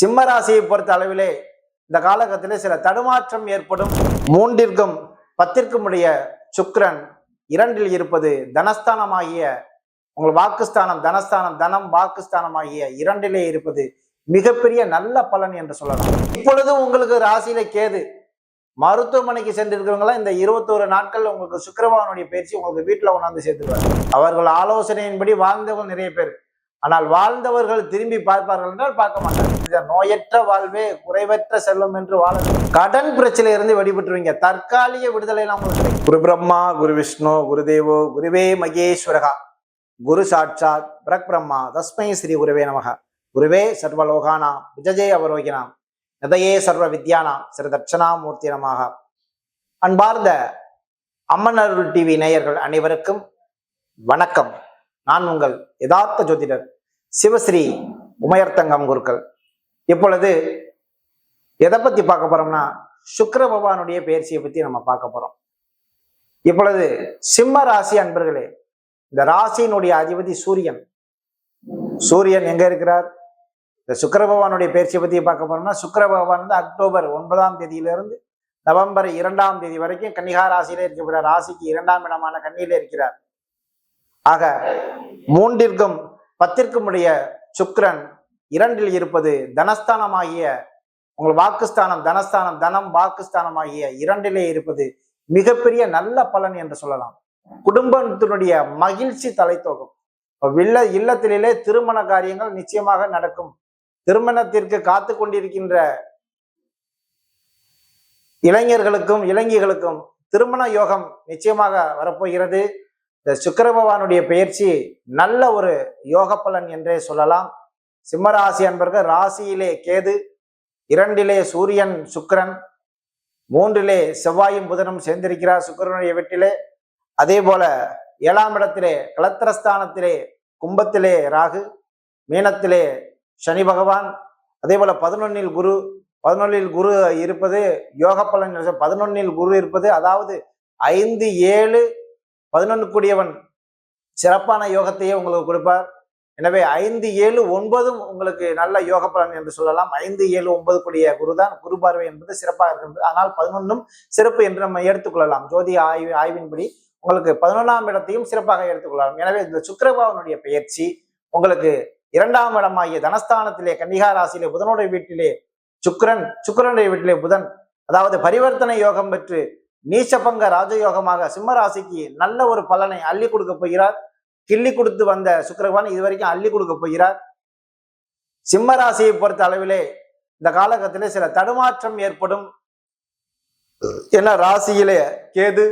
சிம்ம ராசியை பொறுத்த அளவிலே இந்த காலகட்டத்திலே சில தடுமாற்றம் ஏற்படும். மூன்றிற்கும் பத்திற்கும் உடைய சுக்ரன் இரண்டில் இருப்பது தனஸ்தானமாகிய உங்கள் வாக்குஸ்தானம் தனஸ்தானம் தனம் வாக்குஸ்தானமாகிய இரண்டிலே இருப்பது மிகப்பெரிய நல்ல பலன் என்று சொல்லலாம். இப்பொழுது உங்களுக்கு ராசியில கேது. மருத்துவமனைக்கு சென்றிருக்கிறவங்களாம் இந்த இருபத்தோரு நாட்கள் உங்களுக்கு சுக்கரவானுடைய பயிற்சி உங்களுக்கு வீட்டில் கொண்டாந்து சேர்த்துருவாங்க அவர்கள் ஆலோசனையின்படி வாழ்ந்தவங்க நிறைய பேர். ஆனால் வாழ்ந்தவர்கள் திரும்பி பார்ப்பார்கள் என்றால் பார்க்க மாட்டார்கள். இந்த நோயற்ற வாழ்வே குறைவற்ற செல்வம் என்று வாழ கடன் பிரச்சனையில இருந்து வெளிப்பட்டுருவீங்க தற்காலிக விடுதலை எல்லாம் உங்களுக்கு குரு பிரம்மா குரு விஷ்ணு குருதேவோ குருவே மகேஸ்வரகா. குரு சாட்சாத் பிரக்பிரம்மா தஸ்மை ஸ்ரீ குருவே நமக. குருவே சர்வலோகானாம் விஜஜே அவரோகினாம். நதையே சர்வ வித்யானாம் சிற தட்சணாமூர்த்தி நமாக. அன்பார்ந்த அம்மன் அருள் டிவி நேயர்கள் அனைவருக்கும் வணக்கம். நான் உங்கள் யதார்த்த ஜோதிடர் சிவஸ்ரீ உமையர்த்தங்கம் குருக்கள். இப்பொழுது எதை பத்தி பார்க்க போறோம்னா சுக்கர பகவானுடைய பயிற்சியை பத்தி நம்ம பார்க்க போறோம். இப்பொழுது சிம்ம ராசி அன்பர்களே இந்த ராசியினுடைய அதிபதி சூரியன். சூரியன் எங்க இருக்கிறார்? இந்த சுக்கர பகவானுடைய பயிற்சியை பத்தி பார்க்க போறோம்னா சுக்கர பகவான் வந்து அக்டோபர் ஒன்பதாம் தேதியிலிருந்து நவம்பர் இரண்டாம் தேதி வரைக்கும் கன்னிகா ராசியில இருக்கிறார் ராசிக்கு இரண்டாம் இடமான கன்னியிலே இருக்கிறார். ஆக மூன்றிற்கும் பத்திற்கும் உடைய இரண்டில் இருப்பது தனஸ்தானமாகிய உங்கள் வாக்குஸ்தானம் தனஸ்தானம் தனம் வாக்குஸ்தானமாகிய இரண்டிலே இருப்பது மிகப்பெரிய நல்ல பலன் என்று சொல்லலாம். குடும்பத்தினுடைய மகிழ்ச்சி தலைத்தோகும் வில்ல இல்லத்திலே திருமண காரியங்கள் நிச்சயமாக நடக்கும். திருமணத்திற்கு காத்து கொண்டிருக்கின்ற இளைஞர்களுக்கும் இளைஞர்களுக்கும் திருமண யோகம் நிச்சயமாக வரப்போகிறது. இந்த சுக்கர பகவானுடைய பயிற்சி நல்ல ஒரு யோக பலன் என்றே சொல்லலாம். சிம்மராசி அன்பர்கள் ராசியிலே கேது இரண்டிலே சூரியன் சுக்கிரன் மூன்றிலே செவ்வாயும் புதனும் சேர்ந்திருக்கிறார் சுக்கரனுடைய வீட்டிலே. அதே போல ஏழாம் இடத்திலே கலத்திரஸ்தானத்திலே கும்பத்திலே ராகு மீனத்திலே சனி பகவான் அதே போல பதினொன்னில் குரு பதினொன்னில் குரு இருப்பது யோக பலன் பதினொன்னில் குரு இருப்பது அதாவது ஐந்து ஏழு பதினொன்று கூடியவன் சிறப்பான யோகத்தையே உங்களுக்கு கொடுப்பார். எனவே ஐந்து ஏழு ஒன்பதும் உங்களுக்கு நல்ல யோக பலன் என்று சொல்லலாம். ஐந்து ஏழு ஒன்பது கூடிய குருதான். குரு பார்வை என்பது சிறப்பாக இருக்கின்றது. ஆனால் பதினொன்றும் சிறப்பு என்று நம்ம எடுத்துக்கொள்ளலாம். ஜோதி ஆய்வு ஆய்வின்படி உங்களுக்கு பதினொன்றாம் இடத்தையும் சிறப்பாக எடுத்துக்கொள்ளலாம். எனவே இந்த சுக்கரபாவனுடைய பயிற்சி உங்களுக்கு இரண்டாம் இடமாகிய தனஸ்தானத்திலே கன்னிகா ராசியிலே புதனுடைய வீட்டிலே சுக்கரன் சுக்கிரனுடைய வீட்டிலே புதன். அதாவது பரிவர்த்தனை யோகம் பெற்று நீச்சபங்க ராஜயோகமாக சிம்மராசிக்கு நல்ல ஒரு பலனை அள்ளி கொடுக்க போகிறார். கிள்ளி கொடுத்து வந்த சுக்கிரவான் இதுவரைக்கும் அள்ளி கொடுக்க போகிறார். சிம்மராசியை பொறுத்த அளவிலே இந்த காலகட்டத்திலே சில தடுமாற்றம் ஏற்படும். என்ன ராசியிலே கேது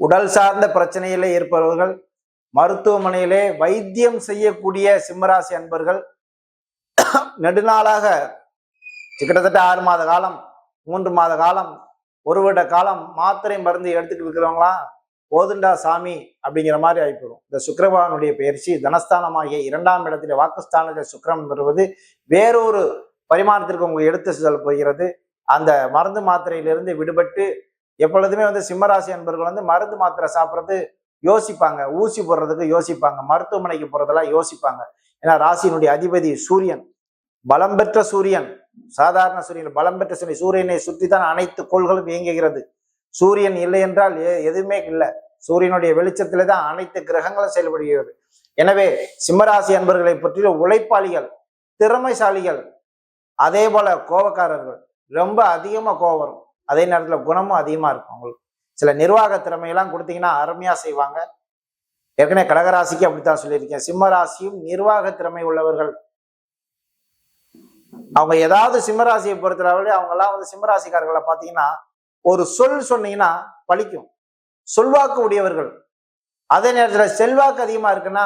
உடல் சார்ந்த பிரச்சனையிலே இருப்பவர்கள் மருத்துவமனையிலே வைத்தியம் செய்யக்கூடிய சிம்மராசி அன்பர்கள் நெடுநாளாக கிட்டத்தட்ட ஆறு மாத காலம் மூன்று மாத காலம் ஒரு வருட காலம் மாத்திரை மருந்து எடுத்துக்கிட்டு இருக்கிறவங்களாம் போதுண்டா சாமி அப்படிங்கிற மாதிரி ஆகிப்போம் இந்த சுக்கரபகவானுடைய பயிற்சி தனஸ்தானமாகிய இரண்டாம் இடத்துல வாக்குஸ்தானத்தில் சுக்கரம் பெறுவது வேறொரு பரிமாணத்திற்கு உங்களுக்கு எடுத்து செல்ல போகிறது. அந்த மருந்து மாத்திரையிலிருந்து விடுபட்டு எப்பொழுதுமே வந்து சிம்மராசி என்பவர்கள் வந்து மருந்து மாத்திரை சாப்பிட்றது யோசிப்பாங்க. ஊசி போடுறதுக்கு யோசிப்பாங்க. மருத்துவமனைக்கு போகிறதெல்லாம் யோசிப்பாங்க. ஏன்னா ராசியினுடைய அதிபதி சூரியன் பலம் பெற்ற சூரியன் சாதாரண சூரியன் பலம் பெற்ற சூரியன் சூரியனை சுற்றி தான் அனைத்து கோள்களும் இயங்குகிறது. சூரியன் இல்லை என்றால் எதுவுமே இல்லை. சூரியனுடைய வெளிச்சத்திலே தான் அனைத்து கிரகங்களும் செயல்படுகிறது. எனவே சிம்மராசி அன்பர்களை பற்றிய உழைப்பாளிகள் திறமைசாலிகள் அதே போல கோபக்காரர்கள் ரொம்ப அதிகமா கோபம் வரும். அதே நேரத்துல குணமும் அதிகமா இருக்கும் அவங்களுக்கு. சில நிர்வாக திறமையெல்லாம் கொடுத்தீங்கன்னா அருமையா செய்வாங்க. ஏற்கனவே கடகராசிக்கு அப்படித்தான் சொல்லியிருக்கேன். சிம்ம ராசியும் நிர்வாக திறமை உள்ளவர்கள். அவங்க ஏதாவது சிம்மராசியை பொறுத்தளவு அவங்க எல்லாம் வந்து சிம்மராசிக்காரர்களை பார்த்தீங்கன்னா ஒரு சொல் சொன்னீங்கன்னா பலிக்கும் சொல்வாக்கு உடையவர்கள். அதே நேரத்தில் செல்வாக்கு அதிகமாக இருக்குன்னா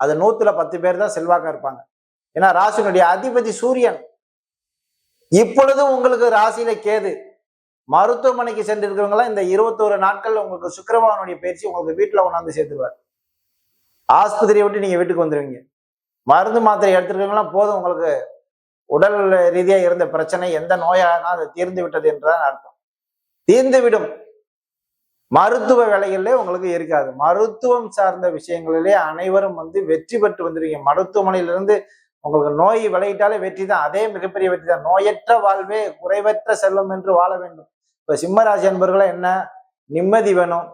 அது நூற்றுல பத்து பேர் தான் செல்வாக்கா இருப்பாங்க. ஏன்னா ராசினுடைய அதிபதி சூரியன். இப்பொழுது உங்களுக்கு ராசியில கேது. மருத்துவமனைக்கு சென்றிருக்கிறவங்களாம் இந்த இருபத்தோரு நாட்கள் உங்களுக்கு சுக்கரவானுடைய பயிற்சி உங்களுக்கு வீட்டில் கொண்டாந்து சேர்த்துருவார். ஆஸ்பத்திரியை விட்டு நீங்கள் வீட்டுக்கு வந்துருவீங்க. மருந்து மாத்திரை எடுத்துருக்கீங்களா போதும் உங்களுக்கு. உடல் ரீதியா இருந்த பிரச்சனை எந்த நோயாக அது தீர்ந்து விட்டது என்றுதான் அர்த்தம். தீர்ந்துவிடும் மருத்துவ வேலைகளிலே உங்களுக்கு இருக்காது. மருத்துவம் சார்ந்த விஷயங்களிலே அனைவரும் வந்து வெற்றி பெற்று வந்துருவீங்க மருத்துவமனையிலிருந்து உங்களுக்கு நோய் விளையிட்டாலே வெற்றி தான். அதே மிகப்பெரிய வெற்றி தான். நோயற்ற வாழ்வே குறைவற்ற செல்வம் என்று வாழ வேண்டும். இப்போ சிம்மராசி அன்பர்களை என்ன? நிம்மதி வேணும்.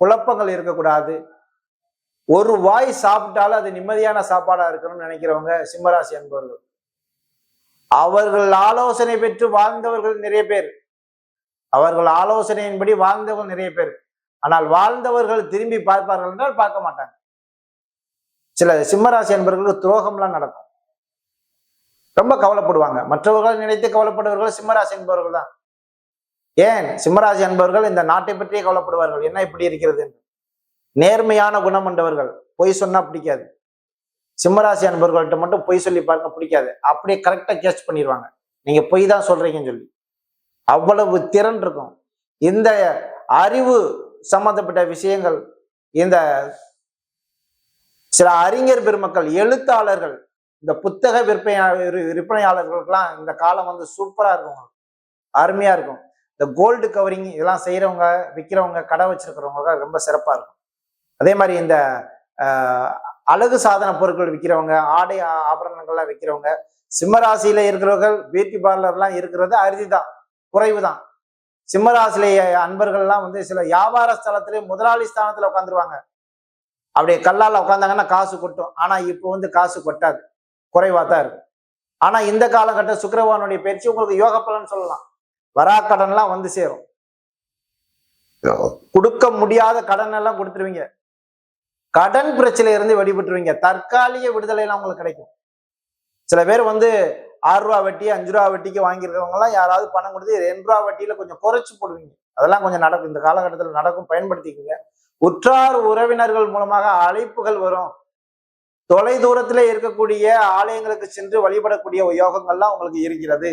குழப்பங்கள் இருக்கக்கூடாது. ஒரு வாய் சாப்பிட்டாலும் அது நிம்மதியான சாப்பாடா இருக்கணும்னு நினைக்கிறவங்க சிம்மராசி என்பவர்கள் அவர்கள் ஆலோசனை பெற்று வாழ்ந்தவர்கள் நிறைய பேர். அவர்கள் ஆலோசனையின்படி வாழ்ந்தவர்கள் நிறைய பேர். ஆனால் வாழ்ந்தவர்கள் திரும்பி பார்ப்பார்கள் என்றால் பார்க்க மாட்டாங்க. சில சிம்மராசி என்பவர்களுக்கு துரோகம்லாம் நடக்கும். ரொம்ப கவலைப்படுவாங்க. மற்றவர்கள் நினைத்து கவலைப்படுவர்கள் சிம்மராசி என்பவர்கள் தான். ஏன்? சிம்மராசி என்பவர்கள் இந்த நாட்டை பற்றியே கவலைப்படுவார்கள். என்ன இப்படி இருக்கிறது என்று. நேர்மையான குணம் கொண்டவர்கள். பொய் சொன்னா பிடிக்காது. சிம்மராசி அன்பர்கள்ட்ட மட்டும் பொய் சொல்லி பார்க்க பிடிக்காது. அப்படியே கரெக்டாக கேஸ்ட் பண்ணிடுவாங்க நீங்க பொய் தான் சொல்றீங்கன்னு சொல்லி. அவ்வளவு திறன் இருக்கும். இந்த அறிவு சம்பந்தப்பட்ட விஷயங்கள் இந்த சில அறிஞர் பெருமக்கள் எழுத்தாளர்கள் இந்த புத்தக விற்பனை விற்பனையாளர்களுக்கெல்லாம் இந்த காலம் வந்து சூப்பரா இருக்கும். அருமையா இருக்கும். இந்த கோல்டு கவரிங் இதெல்லாம் செய்யறவங்க விற்கிறவங்க கடை வச்சிருக்கிறவங்க ரொம்ப சிறப்பா இருக்கும். அதே மாதிரி இந்த அழகு சாதன பொருட்கள் விற்கிறவங்க ஆடை ஆபரணங்கள்லாம் விற்கிறவங்க சிம்மராசியில இருக்கிறவர்கள் பியூட்டி பார்லர்லாம் இருக்கிறது அரிதி தான் குறைவு தான் சிம்மராசில அன்பர்கள்லாம் வந்து சில வியாபார ஸ்தலத்திலே முதலாளி ஸ்தானத்துல உட்காந்துருவாங்க அப்படியே கல்லால உட்காந்தாங்கன்னா காசு கொட்டும். ஆனா இப்போ வந்து காசு கொட்டாது. குறைவா தான் இருக்கும். ஆனா இந்த காலகட்ட சுக்கிரவானுடைய பயிற்சி உங்களுக்கு யோக பலன் சொல்லலாம். வரா கடன்லாம் வந்து சேரும். கொடுக்க முடியாத கடன் எல்லாம் கொடுத்துருவீங்க. கடன் பிரச்சனையில இருந்து வெளிப்பட்டுருவீங்க தற்காலிக விடுதலை எல்லாம் உங்களுக்கு கிடைக்கும். சில பேர் வந்து ஆறு ரூபா வட்டி அஞ்சு ரூபா வட்டிக்கு வாங்கியிருக்கிறவங்கலாம் யாராவது பணம் கொடுத்து ரெண்டு ரூபா வட்டியில கொஞ்சம் குறைச்சு போடுவீங்க. அதெல்லாம் கொஞ்சம் நடக்கும். இந்த காலகட்டத்தில் நடக்கும். பயன்படுத்திக்கோங்க. உற்றார் உறவினர்கள் மூலமாக அழைப்புகள் வரும். தொலை தூரத்திலே இருக்கக்கூடிய ஆலயங்களுக்கு சென்று வழிபடக்கூடிய யோகங்கள்லாம் உங்களுக்கு இருக்கிறது.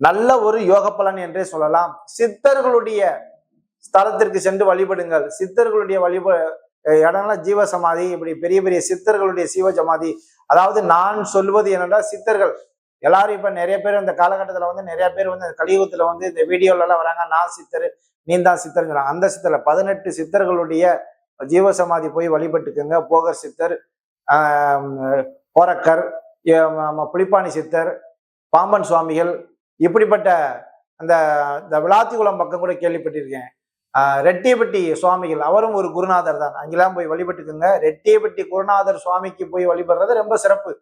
நல்ல ஒரு யோக பலன் என்றே சொல்லலாம். சித்தர்களுடைய ஸ்தலத்திற்கு சென்று வழிபடுங்கள். சித்தர்களுடைய வழிப இடம்லாம் ஜீவ சமாதி இப்படி பெரிய பெரிய சித்தர்களுடைய சீவ சமாதி அதாவது நான் சொல்வது என்னென்றால் சித்தர்கள். எல்லாரும் இப்போ நிறைய பேர் இந்த காலகட்டத்தில் வந்து நிறைய பேர் வந்து கலியுகத்தில் வந்து இந்த வீடியோலலாம் வராங்க நான் சித்தர் நீ தான் சித்தருங்கிறாங்க. அந்த சித்தரில் பதினெட்டு சித்தர்களுடைய ஜீவ சமாதி போய் வழிபட்டுக்குங்க. போகர் சித்தர் கோரக்கர் புளிப்பாணி சித்தர் பாம்பன் சுவாமிகள் இப்படிப்பட்ட அந்த இந்த விளாத்திக்குளம் பக்கம் கூட கேள்விப்பட்டிருக்கேன். ரெட்டியப்பட்டி சுவாமிகள் அவரும் ஒரு குருநாதர் தான். அங்கெல்லாம் போய் வழிபட்டுக்குங்க. ரெட்டியப்பட்டி குருநாதர் சுவாமிக்கு போய் வழிபடுறது ரொம்ப சிறப்பு.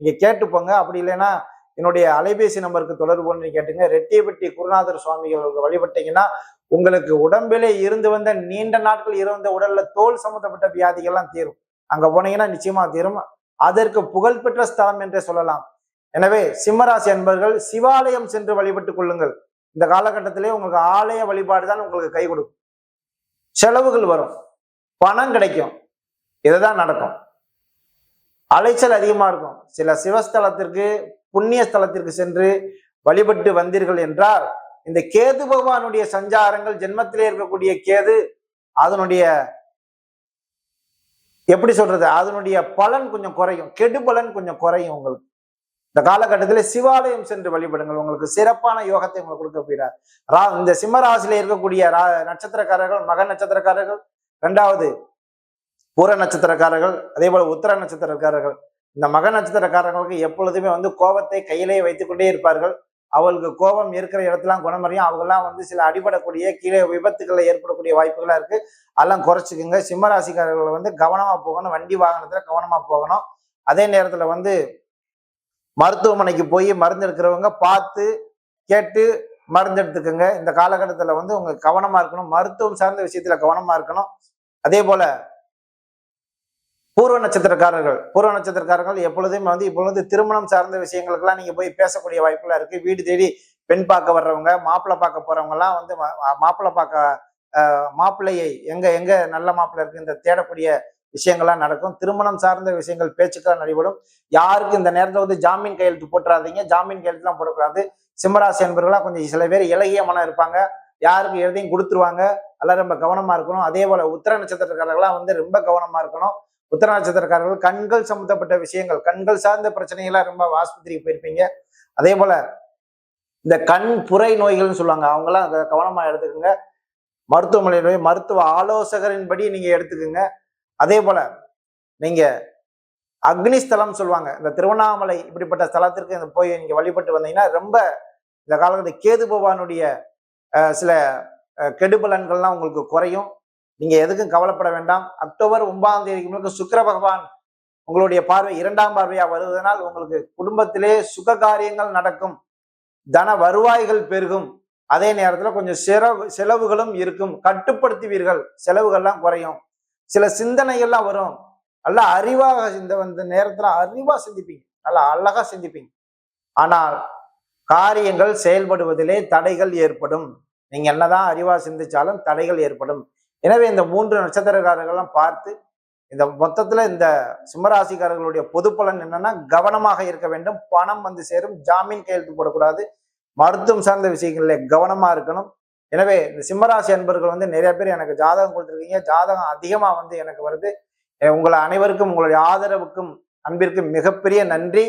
நீங்க கேட்டு போங்க. அப்படி இல்லைன்னா என்னுடைய அலைபேசி நம்பருக்கு தொடர்பு பண்ணி கேட்டுங்க. ரெட்டியப்பட்டி குருநாதர் சுவாமிகள் வழிபட்டீங்கன்னா உங்களுக்கு உடம்பிலே இருந்து வந்த நீண்ட நாட்கள் இருந்த உடல்ல தோல் சம்பந்தப்பட்ட வியாதிகள்லாம் தீரும். அங்க போனீங்கன்னா நிச்சயமா தீரும். அதற்கு புகழ்பெற்ற ஸ்தலம் என்றே சொல்லலாம். எனவே சிம்மராசி அன்பர்கள் சிவாலயம் சென்று வழிபட்டுக் கொள்ளுங்கள். இந்த காலகட்டத்திலே உங்களுக்கு ஆலய வழிபாடு தான் உங்களுக்கு கை கொடுக்கும். செலவுகள் வரும். பணம் கிடைக்கும். இதுதான் நடக்கும். அலைச்சல் அதிகமாக இருக்கும். சில சிவஸ்தலத்திற்கு புண்ணிய ஸ்தலத்திற்கு சென்று வழிபட்டு வந்தீர்கள் என்றால் இந்த கேது பகவானுடைய சஞ்சாரங்கள் ஜென்மத்திலே இருக்கக்கூடிய கேது அதனுடைய எப்படி சொல்றது? அதனுடைய பலன் கொஞ்சம் குறையும். கெடு பலன் கொஞ்சம் குறையும் உங்களுக்கு. இந்த காலகட்டத்தில் சிவாலயம் சென்று வழிபடுங்கள். உங்களுக்கு சிறப்பான யோகத்தை உங்களுக்கு கொடுக்க போகிறார். ரா இந்த சிம்மராசியில இருக்கக்கூடிய ரா- நட்சத்திரக்காரர்கள் மக நட்சத்திரக்காரர்கள் ரெண்டாவது பூர நட்சத்திரக்காரர்கள் அதே போல உத்தர நட்சத்திரக்காரர்கள் இந்த மக நட்சத்திரக்காரங்களுக்கு எப்பொழுதுமே வந்து கோபத்தை கையிலே வைத்துக்கொண்டே இருப்பார்கள். அவளுக்கு கோபம் இருக்கிற இடத்துலாம் குணமறியும் அவங்கெல்லாம் வந்து சில அடிபடக்கூடிய கீழே விபத்துகளில் ஏற்படக்கூடிய வாய்ப்புகளாக இருக்கு. அதெல்லாம் குறைச்சிக்கோங்க. சிம்மராசிக்காரர்கள் வந்து கவனமாக போகணும். வண்டி வாகனத்தில் கவனமாக போகணும். அதே நேரத்தில் வந்து மருத்துவமனைக்கு போய் மருந்து எடுக்கிறவங்க பார்த்து கேட்டு மருந்து எடுத்துக்கோங்க. இந்த காலகட்டத்தில் வந்து உங்க கவனமா இருக்கணும். மருத்துவம் சார்ந்த விஷயத்துல கவனமா இருக்கணும். அதே போல பூர்வ நட்சத்திரக்காரர்கள் பூர்வ நட்சத்திரக்காரர்கள் எப்பொழுதுமே வந்து இப்பொழுது திருமணம் சார்ந்த விஷயங்களுக்கெல்லாம் நீங்க போய் பேசக்கூடிய வாய்ப்புலாம் இருக்கு. வீடு தேடி பெண் பார்க்க வர்றவங்க மாப்பிள்ளை பார்க்க போறவங்க வந்து மாப்பிள்ளை பார்க்க மாப்பிள்ளையை எங்க எங்க நல்ல மாப்பிள்ளை இருக்கு இந்த தேடக்கூடிய விஷயங்கள்லாம் நடக்கும். திருமணம் சார்ந்த விஷயங்கள் பேச்சுக்கள் நடைபெறும். யாருக்கு இந்த நேரத்தில் வந்து ஜாமீன் கையெழுத்து போட்டுறாதீங்க. ஜாமீன் கையெழுத்துலாம் போடக்கூடாது. சிம்மராசி என்பவர்களாம் கொஞ்சம் சில பேர் இலகிய மனம் இருப்பாங்க. யாருக்கு எதையும் கொடுத்துருவாங்க. அதெல்லாம் ரொம்ப கவனமாக இருக்கணும். அதே போல் உத்தர நட்சத்திரக்காரர்கள்லாம் வந்து ரொம்ப கவனமாக இருக்கணும். உத்தர நட்சத்திரக்காரர்கள் கண்கள் சம்மந்தப்பட்ட விஷயங்கள் கண்கள் சார்ந்த பிரச்சனைகள்லாம் ரொம்ப ஆஸ்பத்திரிக்கு போயிருப்பீங்க. அதே போல் இந்த கண் புரை நோய்கள்னு சொல்லுவாங்க. அவங்களாம் அதை கவனமாக எடுத்துக்கோங்க. மருத்துவமனையில் போய் மருத்துவ ஆலோசகரின்படி நீங்கள் எடுத்துக்கோங்க. அதே போல நீங்க அக்னி ஸ்தலம் சொல்லுவாங்க. இந்த திருவண்ணாமலை இப்படிப்பட்ட ஸ்தலத்திற்கு இந்த போய் நீங்க வழிபட்டு வந்தீங்கன்னா ரொம்ப இந்த காலகட்டத்தில் கேது பகவானுடைய சில கெடுபலன்கள்லாம் உங்களுக்கு குறையும். நீங்க எதுக்கும் கவலைப்பட வேண்டாம். அக்டோபர் ஒன்பதாம் தேதிக்கு முழுக்க சுக்கிர பகவான் உங்களுடைய பார்வை இரண்டாம் பார்வையா வருவதனால் உங்களுக்கு குடும்பத்திலே சுக காரியங்கள் நடக்கும். தன வருவாய்கள் பெருகும். அதே நேரத்துல கொஞ்சம் செலவு செலவுகளும் இருக்கும். கட்டுப்படுத்துவீர்கள். செலவுகள்லாம் குறையும். சில சிந்தனைகள்லாம் வரும். நல்லா அறிவாக இந்த வந்த நேரத்துல அறிவா சிந்திப்பீங்க. நல்லா அழகா சிந்திப்பீங்க. ஆனால் காரியங்கள் செயல்படுவதிலே தடைகள் ஏற்படும். நீங்க என்னதான் அறிவா சிந்திச்சாலும் தடைகள் ஏற்படும். எனவே இந்த மூன்று நட்சத்திரக்காரர்கள்லாம் பார்த்து இந்த மொத்தத்துல இந்த சிம்மராசிக்காரர்களுடைய பொது பலன் என்னன்னா கவனமாக இருக்க வேண்டும். பணம் வந்து சேரும். ஜாமீன் கையெழுத்து போடக்கூடாது. மருத்துவம் சார்ந்த விஷயங்களில் கவனமா இருக்கணும். எனவே இந்த சிம்மராசி அன்பர்கள் வந்து நிறைய பேர் எனக்கு ஜாதகம் கொடுத்துருக்கீங்க. ஜாதகம் அதிகமா வந்து எனக்கு வருது. உங்களை அனைவருக்கும் உங்களுடைய ஆதரவுக்கும் அன்பிற்கும் மிகப்பெரிய நன்றி.